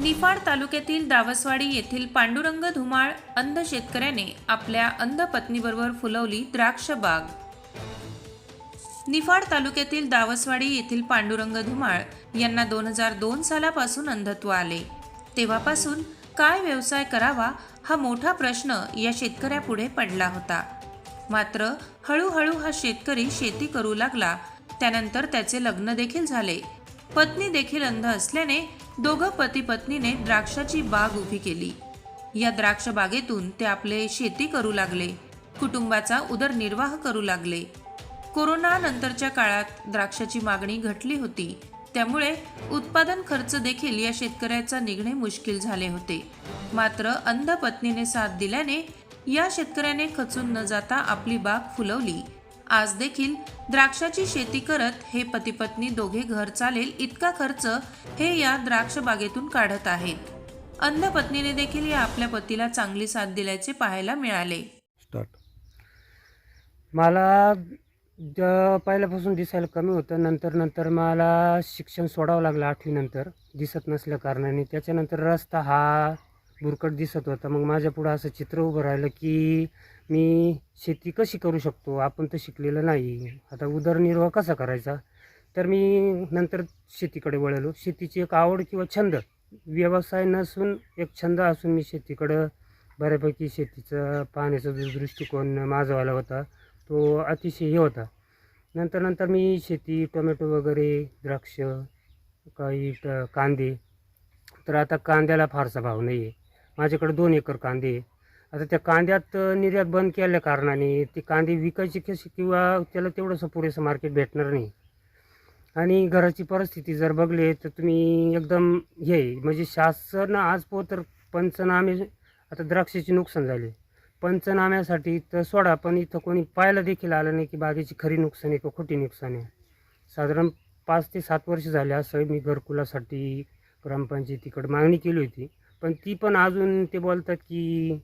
निफाड तालुक्यातील दावसवाडी येथील पांडुरंग धुमाळ अंध शेतकऱ्याने आपल्या अंध पत्नीबरोबर फुलवली द्राक्ष बाग. निफाड तालुक्यातील दावसवाडी येथील पांडुरंग धुमाळ यांना दोन हजार दोन सालापासून अंधत्व आले. तेव्हापासून काय व्यवसाय करावा हा मोठा प्रश्न या शेतकऱ्यापुढे पडला होता. मात्र हळूहळू हा शेतकरी शेती करू लागला. त्यानंतर त्याचे लग्न देखील झाले. पत्नी देखील अंध असल्याने दोघं पती पत्नीने द्राक्षाची बाग उभी केली. या द्राक्ष बागेतून ते आपले शेती करू लागले. कुटुंबाचा उदरनिर्वाह करू लागले. कोरोना नंतरच्या काळात द्राक्षाची मागणी घटली होती. त्यामुळे उत्पादन खर्च देखील या शेतकऱ्याचा निघणे मुश्किल झाले होते. मात्र अंध पत्नीने साथ दिल्याने या शेतकऱ्याने खचून न जाता आपली बाग फुलवली. आज देखील द्राक्षाची शेती करत हे पती पत्नी दोघे घर चालेल इतका खर्च हे या द्राक्ष बागेतून काढत आहेत. अंध पत्नीने देखील या आपल्या पतीला चांगली साथ दिल्याचे पाहायला मिळाले. स्टार्ट मला ज- पहिल्यापासून दिसायला कमी होतं नंतर नंतर मला शिक्षण सोडावं लागलं आठवीनंतर. दिसत नसल्या कारणाने. त्याच्यानंतर रस्ता हा बुरकट दिसत होता. मग माझ्या पुढं असं चित्र उभं राहिलं की मी शेती कशी करू शकतो? आपण तर शिकलेलं नाही. आता उदरनिर्वाह कसा करायचा? तर मी नंतर शेतीकडे वळलो. शेतीची एक आवड किंवा छंद व्यवसाय नसून एक छंद असून मी शेतीकडं बऱ्यापैकी शेतीचा पाहण्याचा जो दृष्टिकोन माझावाला होता तो अतिशय हे होता. नंतर नंतर मी शेती टोमॅटो वगैरे द्राक्ष काही कांदे तर आता कांद्याला फारसा भाव नाही आहे माझ्याकडे दोन एकर कांदे आहे आता त्या कांद्यात निर्यात बंद केल्या कारणाने ते कांदे विकायचे कसे किंवा त्याला तेवढंसं पुरेसं मार्केट भेटणार नाही. आणि घराची परिस्थिती जर बघली तर तुम्ही एकदम हे म्हणजे शासन आज पो तर पंचनामे आता द्राक्षाचे नुकसान झाले. पंचनाम्यासाठी तर सोडा पण इथं कोणी पाहायला देखील आलं नाही की बागेची खरी नुकसान आहे का खोटी नुकसान आहे. साधारण पाच ते सात वर्ष झाले असं मी घरकुलासाठी ग्रामपंचायतीकडे मागणी केली होती. पण ती पण अजून ते बोलतात की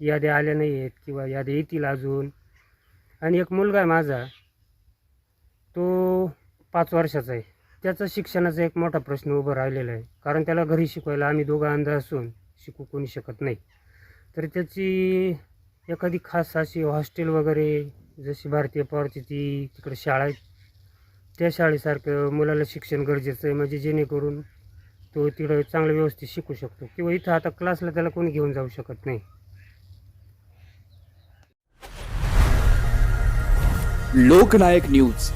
याद्या आल्या नाही आहेत किंवा याद्या येतील अजून. आणि एक मुलगा आहे माझा तो पाच वर्षाचा आहे. त्याचा शिक्षणाचा एक मोठा प्रश्न उभा राहिलेला आहे. कारण त्याला घरी शिकवायला आम्ही दोघं अंध असून शिकू कोणी शकत नाही. तर त्याची एखादी खास अशी हॉस्टेल वगैरे जशी भारतीय पवारची ती तिकडे शाळा आहे. त्या शाळेसारखं मुलाला शिक्षण गरजेचं आहे. म्हणजे जेणेकरून तो तिकडं चांगलं व्यवस्थित शिकू शकतो. किंवा इथं आता क्लासला त्याला कोणी घेऊन जाऊ शकत नाही. लोकनायक न्यूज.